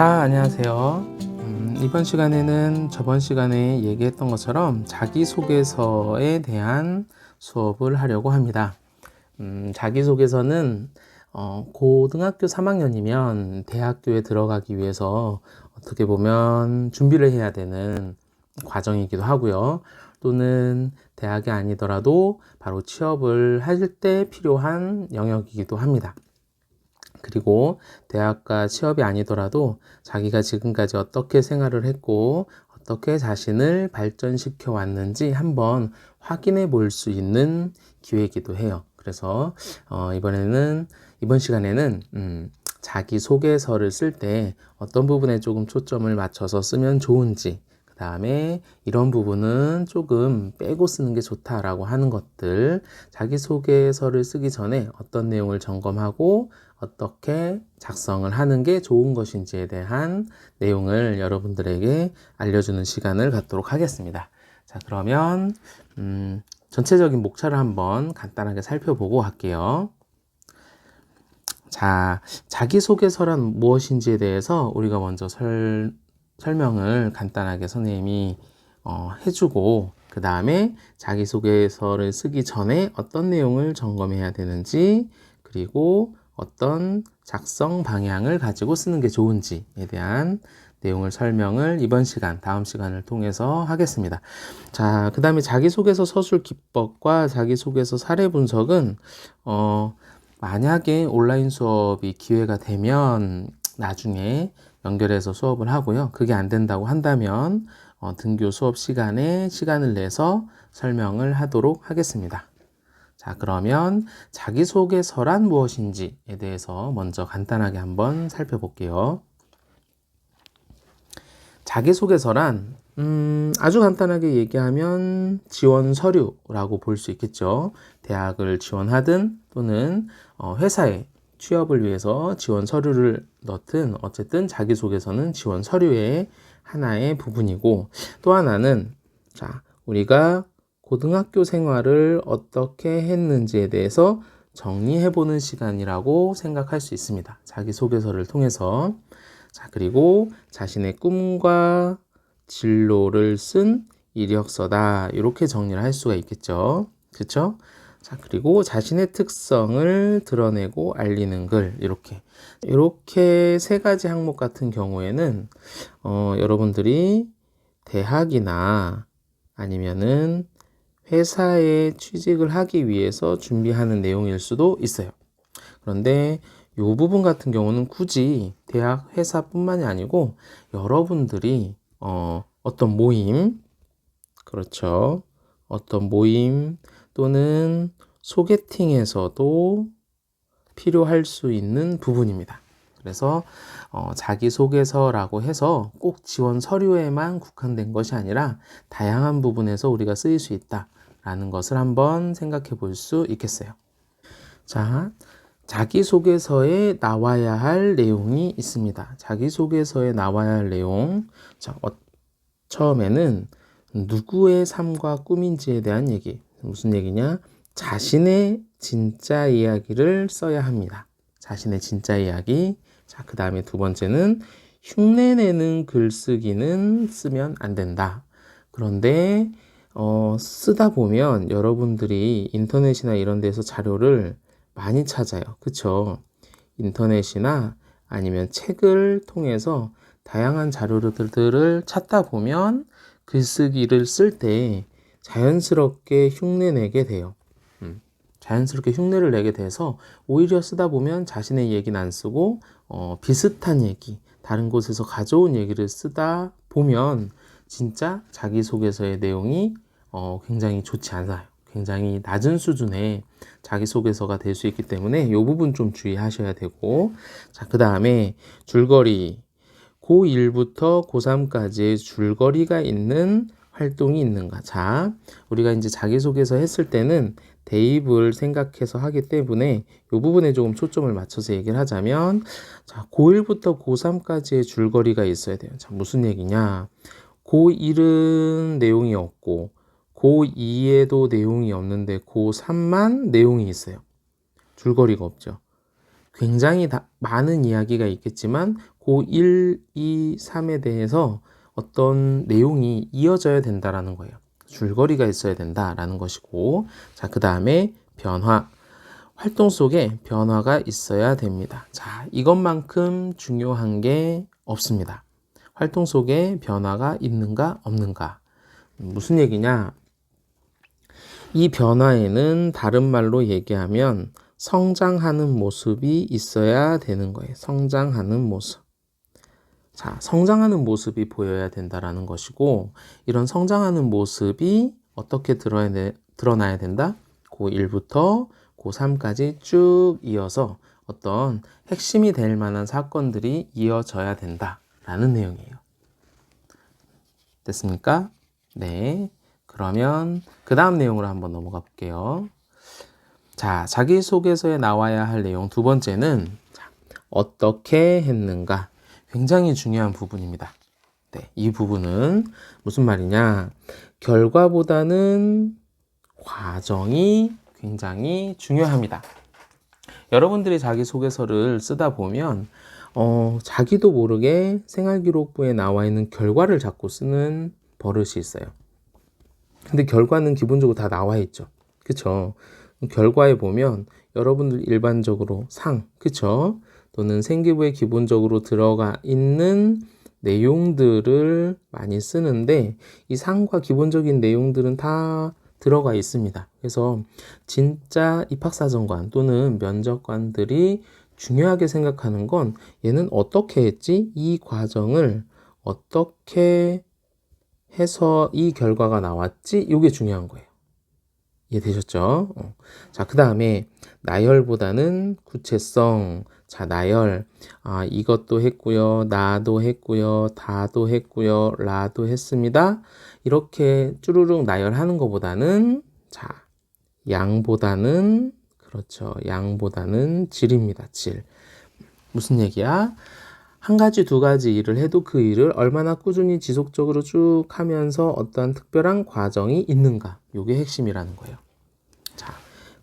자, 안녕하세요. 음, 이번 시간에는 저번 시간에 얘기했던 것처럼 자기소개서에 대한 수업을 하려고 합니다. 음, 자기소개서는 어, 고등학교 3학년이면 대학교에 들어가기 위해서 어떻게 보면 준비를 해야 되는 과정이기도 하고요. 또는 대학이 아니더라도 바로 취업을 할 때 필요한 영역이기도 합니다. 그리고 대학과 취업이 아니더라도 자기가 지금까지 어떻게 생활을 했고 어떻게 자신을 발전시켜 왔는지 한번 확인해 볼 수 있는 기회이기도 해요. 그래서 어, 이번에는 이번 시간에는 음, 자기 소개서를 쓸 때 어떤 부분에 조금 초점을 맞춰서 쓰면 좋은지 그 다음에 이런 부분은 조금 빼고 쓰는 게 좋다라고 하는 것들 자기 소개서를 쓰기 전에 어떤 내용을 점검하고 어떻게 작성을 하는 게 좋은 것인지에 대한 내용을 여러분들에게 알려주는 시간을 갖도록 하겠습니다. 자, 그러면, 음, 전체적인 목차를 한번 간단하게 살펴보고 할게요. 자, 자기소개서란 무엇인지에 대해서 우리가 먼저 설, 설명을 간단하게 선생님이 어, 해주고, 그 다음에 자기소개서를 쓰기 전에 어떤 내용을 점검해야 되는지, 그리고 어떤 작성 방향을 가지고 쓰는 게 좋은지에 대한 내용을 설명을 이번 시간, 다음 시간을 통해서 하겠습니다. 자, 그 다음에 자기소개서 서술 기법과 자기소개서 사례 분석은, 어, 만약에 온라인 수업이 기회가 되면 나중에 연결해서 수업을 하고요. 그게 안 된다고 한다면, 어, 등교 수업 시간에 시간을 내서 설명을 하도록 하겠습니다. 자, 그러면 자기소개서란 무엇인지에 대해서 먼저 간단하게 한번 살펴볼게요. 자기소개서란 음, 아주 간단하게 얘기하면 지원 서류라고 볼 수 있겠죠. 대학을 지원하든 또는 어, 회사에 취업을 위해서 지원 서류를 넣든 어쨌든 자기소개서는 지원 서류의 하나의 부분이고 또 하나는 자, 우리가 고등학교 생활을 어떻게 했는지에 대해서 정리해보는 시간이라고 생각할 수 있습니다. 자기소개서를 통해서. 자, 그리고 자신의 꿈과 진로를 쓴 이력서다. 이렇게 정리를 할 수가 있겠죠. 그쵸? 자, 그리고 자신의 특성을 드러내고 알리는 글. 이렇게. 이렇게 세 가지 항목 같은 경우에는, 어, 여러분들이 대학이나 아니면은 회사에 취직을 하기 위해서 준비하는 내용일 수도 있어요. 그런데 이 부분 같은 경우는 굳이 대학, 회사뿐만이 아니고 여러분들이 어, 어떤 모임, 그렇죠. 어떤 모임 또는 소개팅에서도 필요할 수 있는 부분입니다. 그래서 어, 자기소개서라고 해서 꼭 지원 서류에만 국한된 것이 아니라 다양한 부분에서 우리가 쓰일 수 있다 라는 것을 한번 생각해 볼 수 있겠어요. 자, 자기소개서에 나와야 할 내용이 있습니다. 자기소개서에 나와야 할 내용. 자, 어, 처음에는 누구의 삶과 꿈인지에 대한 얘기. 무슨 얘기냐? 자신의 진짜 이야기를 써야 합니다. 자신의 진짜 이야기. 자, 그 다음에 두 번째는 흉내내는 글쓰기는 쓰면 안 된다. 그런데, 어, 쓰다 보면 여러분들이 인터넷이나 이런 데서 자료를 많이 찾아요. 그쵸? 인터넷이나 아니면 책을 통해서 다양한 자료들을 찾다 보면 글쓰기를 쓸 때 자연스럽게 흉내 내게 돼요. 자연스럽게 흉내를 내게 돼서 오히려 쓰다 보면 자신의 얘기는 안 쓰고 어, 비슷한 얘기, 다른 곳에서 가져온 얘기를 쓰다 보면 진짜 자기소개서의 내용이 어, 굉장히 좋지 않아요. 굉장히 낮은 수준의 자기소개서가 될 수 있기 때문에 이 부분 좀 주의하셔야 되고 자, 그 다음에 줄거리 고1부터 고3까지의 줄거리가 있는 활동이 있는가. 자, 우리가 이제 자기소개서 했을 때는 대입을 생각해서 하기 때문에 이 부분에 조금 초점을 맞춰서 얘기를 하자면 자, 고1부터 고3까지의 줄거리가 있어야 돼요. 자, 무슨 얘기냐? 고1은 내용이 없고 고2에도 내용이 없는데 고3만 내용이 있어요. 줄거리가 없죠. 굉장히 다, 많은 이야기가 있겠지만 고1, 2, 3에 대해서 어떤 내용이 이어져야 된다라는 거예요. 줄거리가 있어야 된다라는 것이고 자, 그다음에 변화 활동 속에 변화가 있어야 됩니다. 자, 이것만큼 중요한 게 없습니다. 활동 속에 변화가 있는가 없는가. 무슨 얘기냐? 이 변화에는 다른 말로 얘기하면 성장하는 모습이 있어야 되는 거예요. 성장하는 모습. 자, 성장하는 모습이 보여야 된다라는 것이고, 이런 성장하는 모습이 어떻게 드러나야, 된다? 고1부터 고3까지 쭉 이어서 어떤 핵심이 될 만한 사건들이 이어져야 된다 라는 내용이에요. 됐습니까? 네. 그러면 그 다음 내용으로 한번 넘어가 볼게요. 자, 자기소개서에 나와야 할 내용 두 번째는 자, 어떻게 했는가. 굉장히 중요한 부분입니다. 네, 이 부분은 무슨 말이냐. 결과보다는 과정이 굉장히 중요합니다. 여러분들이 자기소개서를 쓰다 보면 어, 자기도 모르게 생활기록부에 나와 있는 결과를 자꾸 쓰는 버릇이 있어요. 근데 결과는 기본적으로 다 나와 있죠. 그쵸? 결과에 보면 여러분들 일반적으로 상, 그쵸? 또는 생기부에 기본적으로 들어가 있는 내용들을 많이 쓰는데 이 상과 기본적인 내용들은 다 들어가 있습니다. 그래서 진짜 입학사정관 또는 면접관들이 중요하게 생각하는 건 얘는 어떻게 했지? 이 과정을 어떻게 해서 이 결과가 나왔지? 이게 중요한 거예요. 이해되셨죠? 어. 자, 그 다음에 나열보다는 구체성. 자, 나열. 아, 이것도 했고요. 나도 했고요. 다도 했고요. 라도 했습니다. 이렇게 쭈루룩 나열하는 것보다는 자, 양보다는 그렇죠. 양보다는 질입니다. 질. 무슨 얘기야? 한 가지, 두 가지 일을 해도 그 일을 얼마나 꾸준히 지속적으로 쭉 하면서 어떤 특별한 과정이 있는가. 요게 핵심이라는 거예요. 자,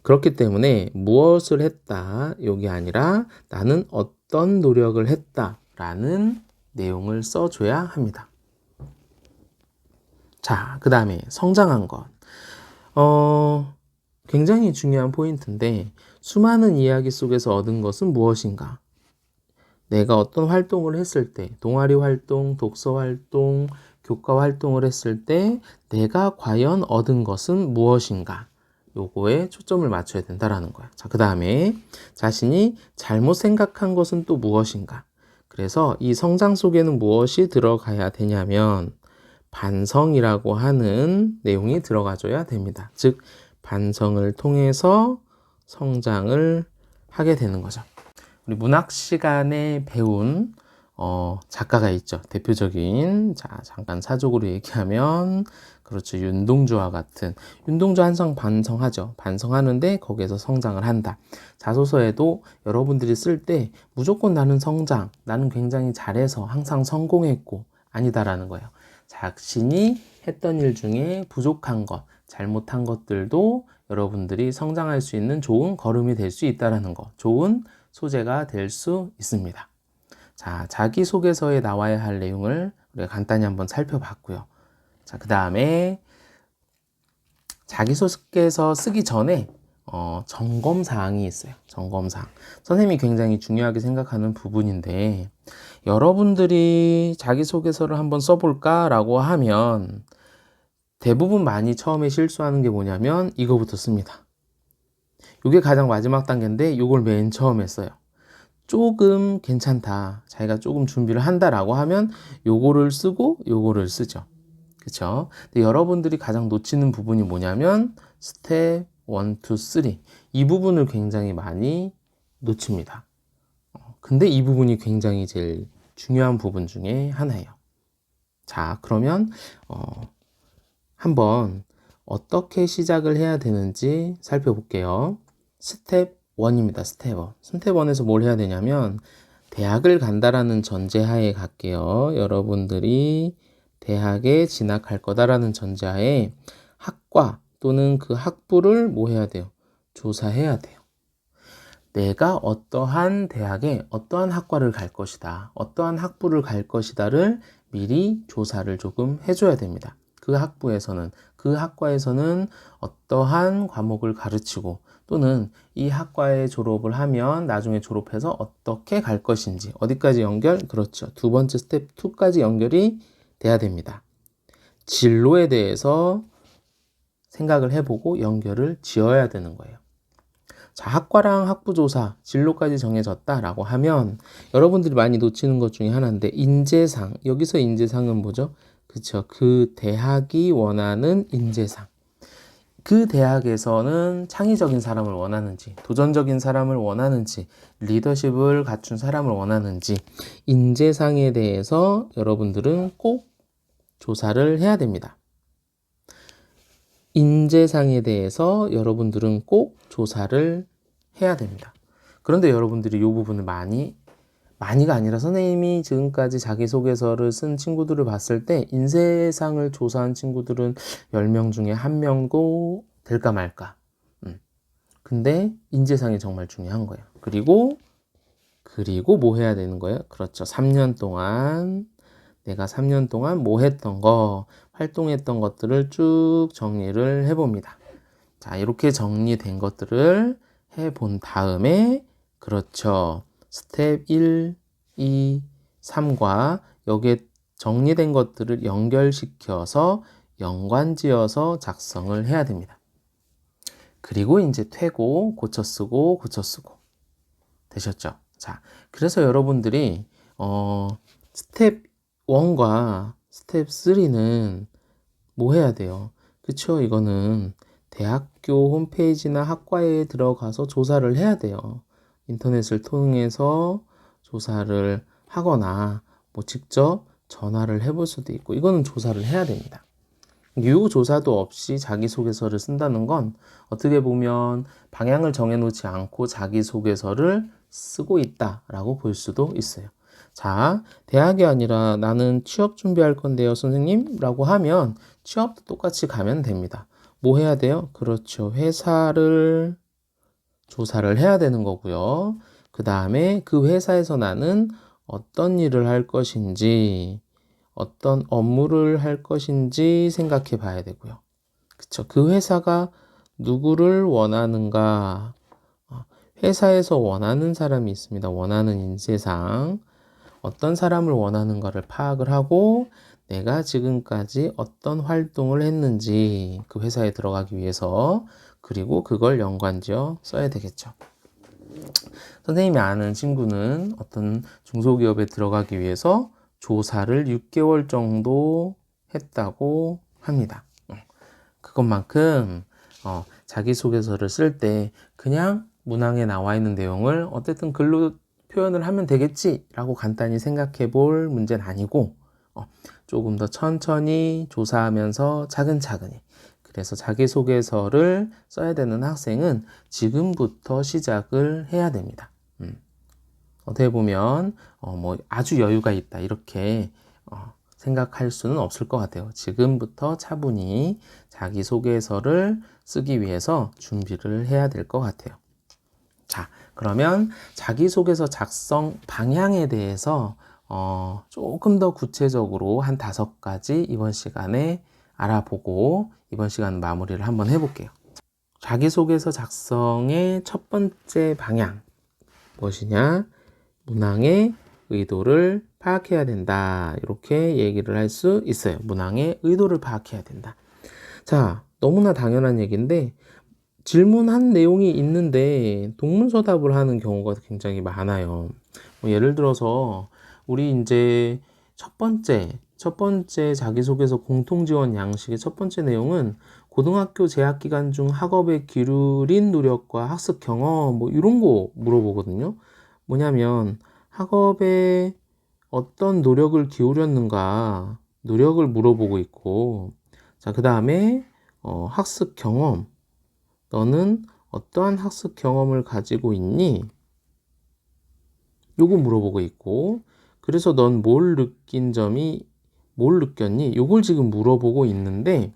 그렇기 때문에 무엇을 했다. 요게 아니라 나는 어떤 노력을 했다. 라는 내용을 써줘야 합니다. 자, 그 다음에 성장한 것. 어, 굉장히 중요한 포인트인데, 수많은 이야기 속에서 얻은 것은 무엇인가? 내가 어떤 활동을 했을 때, 동아리 활동, 독서 활동, 교과 활동을 했을 때, 내가 과연 얻은 것은 무엇인가? 요거에 초점을 맞춰야 된다라는 거야. 자, 그 다음에 자신이 잘못 생각한 것은 또 무엇인가? 그래서 이 성장 속에는 무엇이 들어가야 되냐면, 반성이라고 하는 내용이 들어가줘야 됩니다. 즉, 반성을 통해서 성장을 하게 되는 거죠. 우리 문학 시간에 배운 어, 작가가 있죠. 대표적인 자 잠깐 사족으로 얘기하면 그렇죠. 윤동주와 같은 윤동주 항상 반성하죠. 반성하는데 거기에서 성장을 한다. 자소서에도 여러분들이 쓸 때 무조건 나는 성장, 나는 굉장히 잘해서 항상 성공했고 아니다라는 거예요. 자신이 했던 일 중에 부족한 것, 잘못한 것들도 여러분들이 성장할 수 있는 좋은 걸음이 될 수 있다라는 거, 좋은 소재가 될 수 있습니다. 자, 자기소개서에 나와야 할 내용을 우리가 간단히 한번 살펴봤고요. 자, 그 다음에 자기소개서 쓰기 전에 어, 점검 사항이 있어요. 점검 사항. 선생님이 굉장히 중요하게 생각하는 부분인데 여러분들이 자기소개서를 한번 써볼까라고 하면 대부분 많이 처음에 실수하는 게 뭐냐면 이거부터 씁니다. 이게 가장 마지막 단계인데 이걸 맨 처음에 써요. 조금 괜찮다. 자기가 조금 준비를 한다라고 하면 요거를 쓰고 요거를 쓰죠. 그쵸? 근데 여러분들이 가장 놓치는 부분이 뭐냐면 스텝 1, 2, 3. 이 부분을 굉장히 많이 놓칩니다. 어, 근데 이 부분이 굉장히 제일 중요한 부분 중에 하나예요. 자, 그러면 어, 한번 어떻게 시작을 해야 되는지 살펴볼게요. 스텝 1입니다. 스텝 1. 스텝 1에서 뭘 해야 되냐면 대학을 간다라는 전제하에 갈게요. 여러분들이 대학에 진학할 거다라는 전제하에 학과 또는 그 학부를 뭐 해야 돼요? 조사해야 돼요. 내가 어떠한 대학에 어떠한 학과를 갈 것이다. 어떠한 학부를 갈 것이다를 미리 조사를 조금 해줘야 됩니다. 그 학부에서는, 그 학과에서는 어떠한 과목을 가르치고 또는 이 학과에 졸업을 하면 나중에 졸업해서 어떻게 갈 것인지, 어디까지 연결? 그렇죠. 두 번째 스텝 2까지 연결이 돼야 됩니다. 진로에 대해서 생각을 해보고 연결을 지어야 되는 거예요. 자, 학과랑 학부조사, 진로까지 정해졌다라고 하면 여러분들이 많이 놓치는 것 중에 하나인데 인재상, 여기서 인재상은 뭐죠? 그쵸. 그 대학이 원하는 인재상. 그 대학에서는 창의적인 사람을 원하는지, 도전적인 사람을 원하는지, 리더십을 갖춘 사람을 원하는지, 인재상에 대해서 여러분들은 꼭 조사를 해야 됩니다. 인재상에 대해서 여러분들은 꼭 조사를 해야 됩니다. 그런데 여러분들이 이 부분을 많이 많이가 아니라 선생님이 지금까지 자기소개서를 쓴 친구들을 봤을 때 인쇄상을 조사한 친구들은 10명 중에 한 명도 될까 말까. 음. 근데 인재상이 정말 중요한 거예요. 그리고 그리고 뭐 해야 되는 거예요? 그렇죠. 3년 동안 내가 3년 동안 뭐 했던 거, 활동했던 것들을 쭉 정리를 해 봅니다. 자, 이렇게 정리된 것들을 해 본 다음에, 그렇죠. 스텝 1, 2, 3과 여기에 정리된 것들을 연결시켜서 연관지어서 작성을 해야 됩니다. 그리고 이제 퇴고, 고쳐 쓰고, 고쳐 쓰고. 되셨죠? 자, 그래서 여러분들이, 어, 스텝 1과 스텝 3는 뭐 해야 돼요? 그쵸? 이거는 대학교 홈페이지나 학과에 들어가서 조사를 해야 돼요. 인터넷을 통해서 조사를 하거나 뭐 직접 전화를 해볼 수도 있고 이거는 조사를 해야 됩니다. 유효 조사도 없이 자기소개서를 쓴다는 건 어떻게 보면 방향을 정해놓지 않고 자기소개서를 쓰고 있다라고 볼 수도 있어요. 자, 대학이 아니라 나는 취업 준비할 건데요, 선생님? 라고 하면 취업도 똑같이 가면 됩니다. 뭐 해야 돼요? 그렇죠. 회사를 조사를 해야 되는 거고요. 그 다음에 그 회사에서 나는 어떤 일을 할 것인지, 어떤 업무를 할 것인지 생각해 봐야 되고요. 그쵸. 그 회사가 누구를 원하는가. 어, 회사에서 원하는 사람이 있습니다. 원하는 인재상. 어떤 사람을 원하는가를 파악을 하고 내가 지금까지 어떤 활동을 했는지 그 회사에 들어가기 위해서 그리고 그걸 연관지어 써야 되겠죠. 선생님이 아는 친구는 어떤 중소기업에 들어가기 위해서 조사를 6개월 정도 했다고 합니다. 그것만큼 어, 자기소개서를 쓸 때 그냥 문항에 나와 있는 내용을 어쨌든 글로 표현을 하면 되겠지라고 간단히 생각해 볼 문제는 아니고 어, 조금 더 천천히 조사하면서 차근차근히 그래서 자기소개서를 써야 되는 학생은 지금부터 시작을 해야 됩니다. 음. 어떻게 보면 어, 뭐 아주 여유가 있다 이렇게 어, 생각할 수는 없을 것 같아요. 지금부터 차분히 자기소개서를 쓰기 위해서 준비를 해야 될 것 같아요. 자, 그러면 자기소개서 작성 방향에 대해서 어, 조금 더 구체적으로 한 다섯 가지 이번 시간에 알아보고 이번 시간 마무리를 한번 해볼게요. 자기소개서 작성의 첫 번째 방향 무엇이냐? 문항의 의도를 파악해야 된다. 이렇게 얘기를 할 수 있어요. 문항의 의도를 파악해야 된다. 자, 너무나 당연한 얘기인데 질문한 내용이 있는데 동문서답을 하는 경우가 굉장히 많아요. 뭐 예를 들어서 우리 이제 첫 번째 첫 번째 자기소개서 공통지원 양식의 첫 번째 내용은 고등학교 재학 기간 중 학업에 기울인 노력과 학습 경험 뭐 이런 거 물어보거든요. 뭐냐면 학업에 어떤 노력을 기울였는가 노력을 물어보고 있고 자 그 다음에 어, 학습 경험 너는 어떠한 학습 경험을 가지고 있니? 요거 물어보고 있고, 그래서 넌 뭘 느낀 점이, 뭘 느꼈니? 요걸 지금 물어보고 있는데,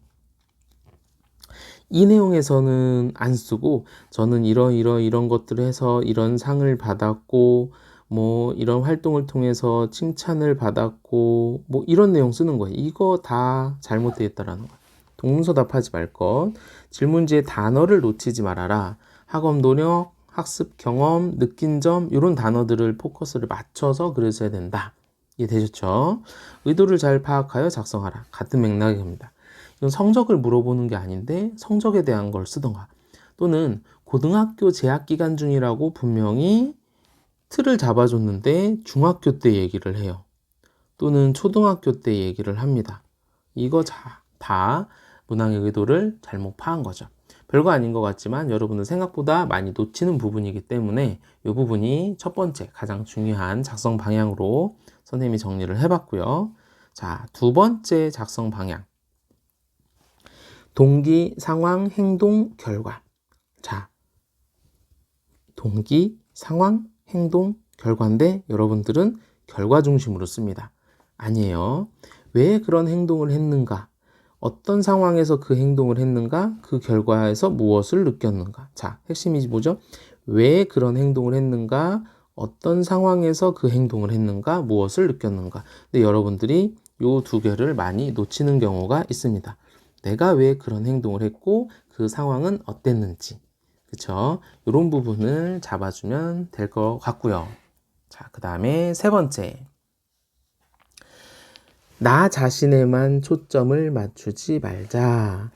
이 내용에서는 안 쓰고 저는 이런 이런 이런 것들을 해서 이런 상을 받았고 뭐 이런 활동을 통해서 칭찬을 받았고 뭐 이런 내용 쓰는 거예요. 이거 다 잘못되어 있다라는 거예요. 동문서 답하지 말 것. 질문지에 단어를 놓치지 말아라. 학업 노력, 학습 경험, 느낀 점 이런 단어들을 포커스를 맞춰서 그려줘야 된다. 이해되셨죠? 의도를 잘 파악하여 작성하라. 같은 맥락의 겁니다. 이건 성적을 물어보는 게 아닌데 성적에 대한 걸 쓰던가 또는 고등학교 재학 기간 중이라고 분명히 틀을 잡아줬는데 중학교 때 얘기를 해요. 또는 초등학교 때 얘기를 합니다. 이거 자, 다 문항의 의도를 잘못 파한 거죠. 별거 아닌 것 같지만 여러분은 생각보다 많이 놓치는 부분이기 때문에 이 부분이 첫 번째 가장 중요한 작성 방향으로 선생님이 정리를 해봤고요. 자, 두 번째 작성 방향. 동기, 상황, 행동, 결과. 자, 동기, 상황, 행동, 결과인데 여러분들은 결과 중심으로 씁니다. 아니에요. 왜 그런 행동을 했는가? 어떤 상황에서 그 행동을 했는가? 그 결과에서 무엇을 느꼈는가? 자, 핵심이 뭐죠? 왜 그런 행동을 했는가? 어떤 상황에서 그 행동을 했는가? 무엇을 느꼈는가? 근데 여러분들이 요 두 개를 많이 놓치는 경우가 있습니다. 내가 왜 그런 행동을 했고 그 상황은 어땠는지 그쵸 이런 부분을 잡아주면 될 것 같고요 자 그 다음에 세 번째 나 자신에만 초점을 맞추지 말자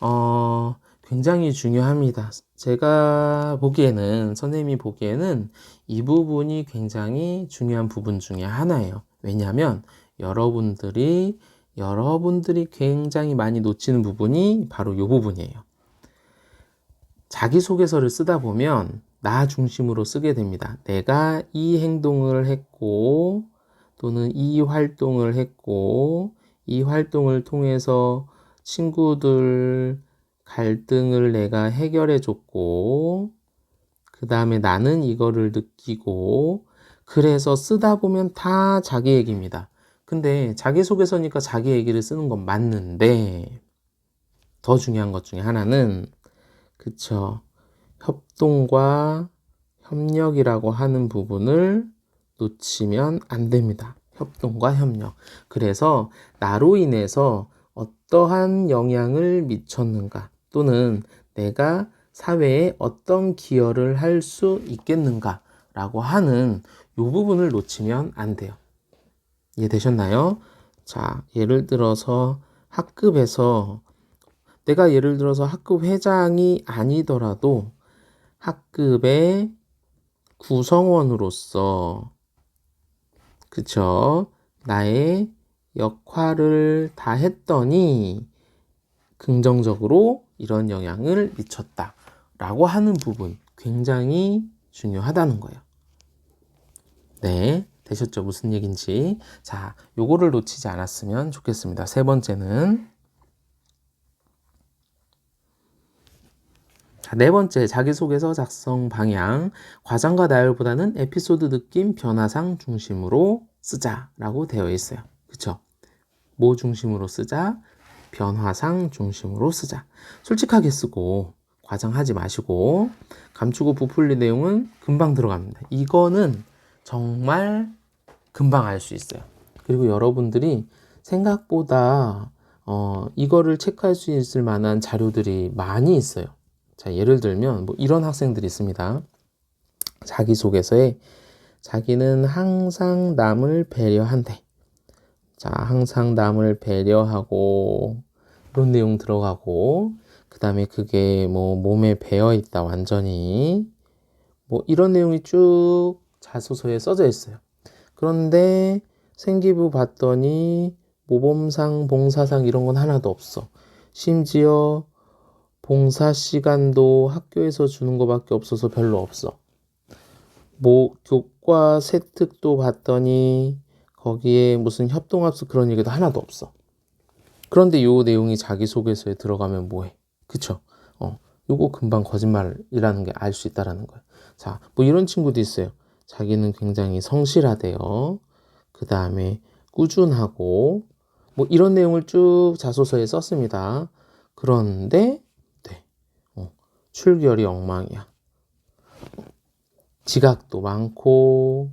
어 굉장히 중요합니다 제가 보기에는 선생님이 보기에는 이 부분이 굉장히 중요한 부분 중에 하나예요 왜냐하면 여러분들이 여러분들이 굉장히 많이 놓치는 부분이 바로 이 부분이에요. 자기소개서를 쓰다 보면 나 중심으로 쓰게 됩니다. 내가 이 행동을 했고 또는 이 활동을 했고 이 활동을 통해서 친구들 갈등을 내가 해결해 줬고 그 다음에 나는 이거를 느끼고 그래서 쓰다 보면 다 자기 얘기입니다. 근데 자기소개서니까 자기 얘기를 쓰는 건 맞는데 더 중요한 것 중에 하나는 그쵸 협동과 협력이라고 하는 부분을 놓치면 안 됩니다. 협동과 협력. 그래서 나로 인해서 어떠한 영향을 미쳤는가 또는 내가 사회에 어떤 기여를 할 수 있겠는가 라고 하는 이 부분을 놓치면 안 돼요. 이해되셨나요? 자, 예를 들어서 학급에서 내가 예를 들어서 학급 회장이 아니더라도 학급의 구성원으로서 그쵸? 나의 역할을 다 했더니 긍정적으로 이런 영향을 미쳤다. 라고 하는 부분 굉장히 중요하다는 거예요. 네. 되셨죠? 무슨 얘기인지. 자, 요거를 놓치지 않았으면 좋겠습니다. 세 번째는 네 번째, 자기소개서 작성 방향. 과장과 나열보다는 에피소드 느낌 변화상 중심으로 쓰자라고 되어 있어요. 그쵸? 뭐 중심으로 쓰자? 변화상 중심으로 쓰자. 솔직하게 쓰고, 과장하지 마시고, 감추고 부풀린 내용은 금방 들어갑니다. 이거는 정말 금방 알 수 있어요. 그리고 여러분들이 생각보다 어, 이거를 체크할 수 있을 만한 자료들이 많이 있어요. 자, 예를 들면 뭐 이런 학생들이 있습니다. 자기소개서에 자기는 항상 남을 배려한대. 자, 항상 남을 배려하고 그런 내용 들어가고 그 다음에 그게 뭐 몸에 배어 있다 완전히 뭐 이런 내용이 쭉 자소서에 써져 있어요. 그런데 생기부 봤더니 모범상, 봉사상 이런 건 하나도 없어. 심지어 봉사 시간도 학교에서 주는 것밖에 없어서 별로 없어. 뭐 교과 세특도 봤더니 거기에 무슨 협동합수 그런 얘기도 하나도 없어. 그런데 요 내용이 자기소개서에 들어가면 뭐해? 그쵸? 어, 요거 금방 거짓말이라는 게 알 수 있다라는 거야. 자, 뭐 이런 친구도 있어요. 자기는 굉장히 성실하대요. 그 다음에 꾸준하고 뭐 이런 내용을 쭉 자소서에 썼습니다. 그런데 네, 출결이 엉망이야. 지각도 많고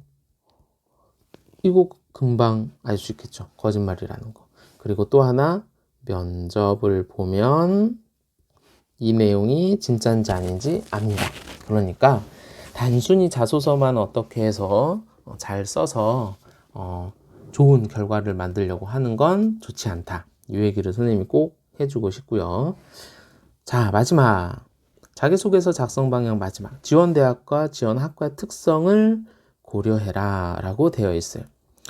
이거 금방 알 수 있겠죠. 거짓말이라는 거. 그리고 또 하나 면접을 보면 이 내용이 진짜인지 아닌지 압니다. 그러니까 단순히 자소서만 어떻게 해서 어, 잘 써서 어, 좋은 결과를 만들려고 하는 건 좋지 않다. 이 얘기를 선생님이 꼭 해주고 싶고요. 자, 마지막. 자기소개서 작성 방향 마지막. 지원 대학과 지원 학과의 특성을 고려해라 라고 되어 있어요.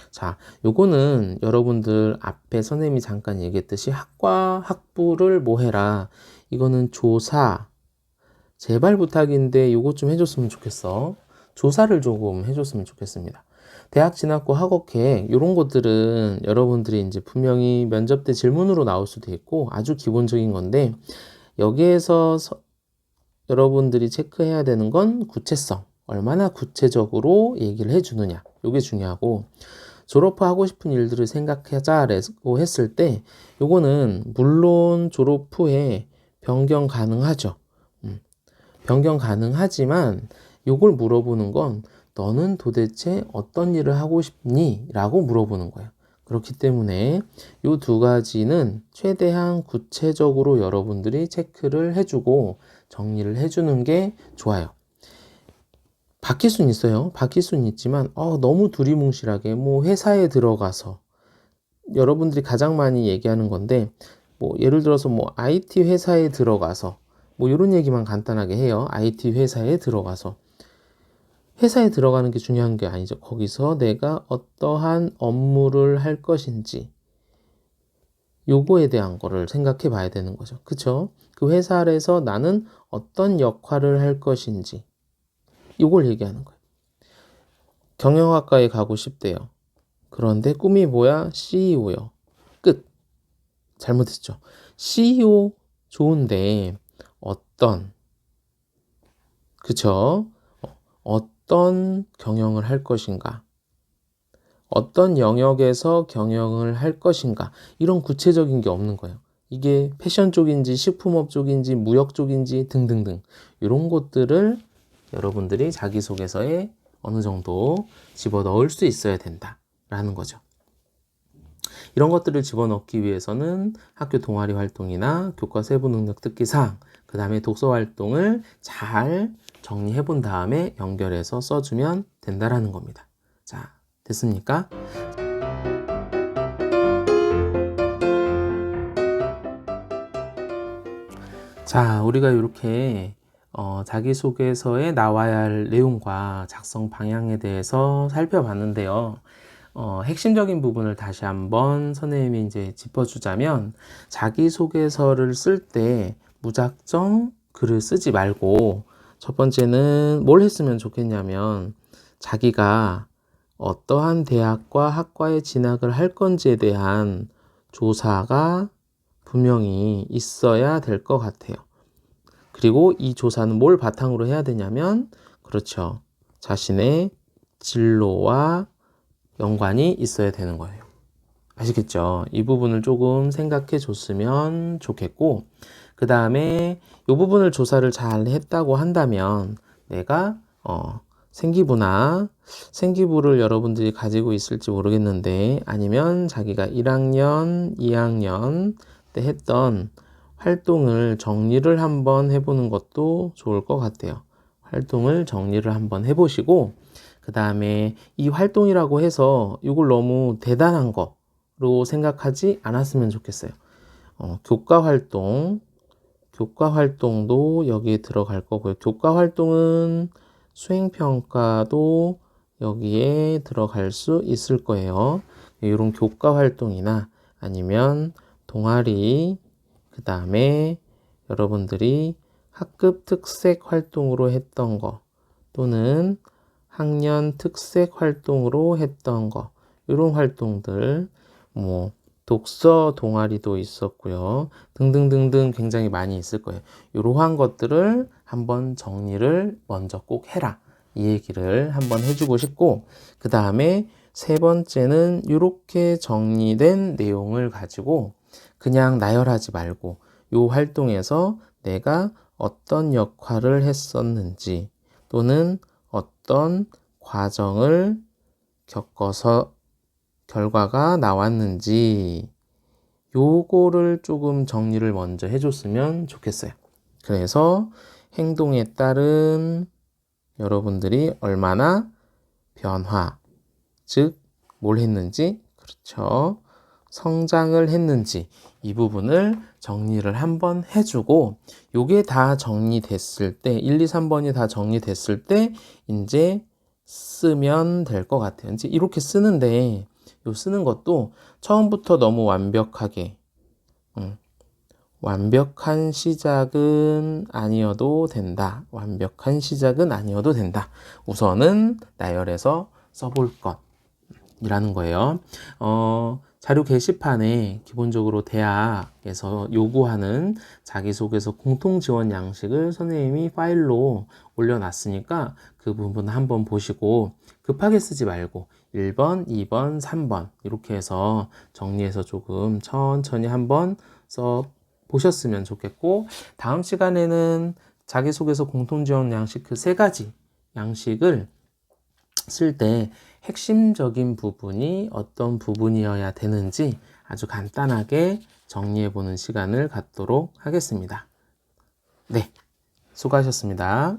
자, 요거는 여러분들 앞에 선생님이 잠깐 얘기했듯이 학과, 학부를 뭐 해라. 이거는 조사. 제발 부탁인데 요거 좀 해줬으면 좋겠어. 조사를 조금 해줬으면 좋겠습니다. 대학 진학고 학업계 이런 것들은 여러분들이 이제 분명히 면접 때 질문으로 나올 수도 있고 아주 기본적인 건데 여기에서 서- 여러분들이 체크해야 되는 건 구체성. 얼마나 구체적으로 얘기를 해주느냐. 이게 중요하고 졸업 후 하고 싶은 일들을 생각하자라고 했을 때 요거는 물론 졸업 후에 변경 가능하죠. 음, 변경 가능하지만 요걸 물어보는 건 너는 도대체 어떤 일을 하고 싶니? 라고 물어보는 거예요. 그렇기 때문에 요두 가지는 최대한 구체적으로 여러분들이 체크를 해주고 정리를 해주는 게 좋아요. 바뀔 수는 있어요. 바뀔 수는 있지만 어, 너무 두리뭉실하게 뭐 회사에 들어가서 여러분들이 가장 많이 얘기하는 건데 뭐 예를 들어서 뭐 IT 회사에 들어가서 뭐 이런 얘기만 간단하게 해요. IT 회사에 들어가서 회사에 들어가는 게 중요한 게 아니죠. 거기서 내가 어떠한 업무를 할 것인지 요거에 대한 거를 생각해 봐야 되는 거죠. 그쵸? 그 회사에서 나는 어떤 역할을 할 것인지 요걸 얘기하는 거예요. 경영학과에 가고 싶대요. 그런데 꿈이 뭐야? CEO요. 끝. 잘못했죠. CEO 좋은데 어떤 그쵸? 어, 어떤 경영을 할 것인가? 어떤 영역에서 경영을 할 것인가? 이런 구체적인 게 없는 거예요. 이게 패션 쪽인지 식품업 쪽인지 무역 쪽인지 등등등 이런 것들을 여러분들이 자기소개서에 어느 정도 집어넣을 수 있어야 된다라는 거죠. 이런 것들을 집어넣기 위해서는 학교 동아리 활동이나 교과 세부 능력 특기 사항, 그 다음에 독서 활동을 잘 정리해 본 다음에 연결해서 써주면 된다라는 겁니다. 자, 됐습니까? 자, 우리가 이렇게 어, 자기소개서에 나와야 할 내용과 작성 방향에 대해서 살펴봤는데요. 어, 핵심적인 부분을 다시 한번 선생님이 이제 짚어주자면, 자기소개서를 쓸 때 무작정 글을 쓰지 말고, 첫 번째는 뭘 했으면 좋겠냐면, 자기가 어떠한 대학과 학과에 진학을 할 건지에 대한 조사가 분명히 있어야 될 것 같아요. 그리고 이 조사는 뭘 바탕으로 해야 되냐면, 그렇죠. 자신의 진로와 연관이 있어야 되는 거예요. 아시겠죠? 이 부분을 조금 생각해 줬으면 좋겠고, 그 다음에 이 부분을 조사를 잘 했다고 한다면, 내가, 어, 생기부나 생기부를 여러분들이 가지고 있을지 모르겠는데, 아니면 자기가 1학년, 2학년 때 했던 활동을 정리를 한번 해보는 것도 좋을 것 같아요. 활동을 정리를 한번 해보시고, 그 다음에 이 활동이라고 해서 이걸 너무 대단한 거로 생각하지 않았으면 좋겠어요. 어, 교과 활동, 교과 활동도 여기에 들어갈 거고요. 교과 활동은 수행평가도 여기에 들어갈 수 있을 거예요. 이런 교과 활동이나 아니면 동아리, 그 다음에 여러분들이 학급 특색 활동으로 했던 거 또는 학년 특색 활동으로 했던 거 이런 활동들 뭐 독서 동아리도 있었고요. 등등등등 굉장히 많이 있을 거예요. 이러한 것들을 한번 정리를 먼저 꼭 해라 이 얘기를 한번 해주고 싶고 그 다음에 세 번째는 이렇게 정리된 내용을 가지고 그냥 나열하지 말고 이 활동에서 내가 어떤 역할을 했었는지 또는 어떤 과정을 겪어서 결과가 나왔는지 요거를 조금 정리를 먼저 해줬으면 좋겠어요. 그래서 행동에 따른 여러분들이 얼마나 변화, 즉, 뭘 했는지, 그렇죠. 성장을 했는지, 이 부분을 정리를 한번 해주고, 요게 다 정리됐을 때, 1, 2, 3번이 다 정리됐을 때, 이제 쓰면 될 것 같아요. 이제 이렇게 쓰는데, 요 쓰는 것도 처음부터 너무 완벽하게, 음, 완벽한 시작은 아니어도 된다. 완벽한 시작은 아니어도 된다. 우선은 나열해서 써볼 것. 이라는 거예요. 어, 자료 게시판에 기본적으로 대학에서 요구하는 자기소개서 공통 지원 양식을 선생님이 파일로 올려놨으니까 그 부분 한번 보시고 급하게 쓰지 말고 1번, 2번, 3번 이렇게 해서 정리해서 조금 천천히 한번 써 보셨으면 좋겠고 다음 시간에는 자기소개서 공통 지원 양식 그 세 가지 양식을 쓸 때 핵심적인 부분이 어떤 부분이어야 되는지 아주 간단하게 정리해 보는 시간을 갖도록 하겠습니다. 네. 수고하셨습니다.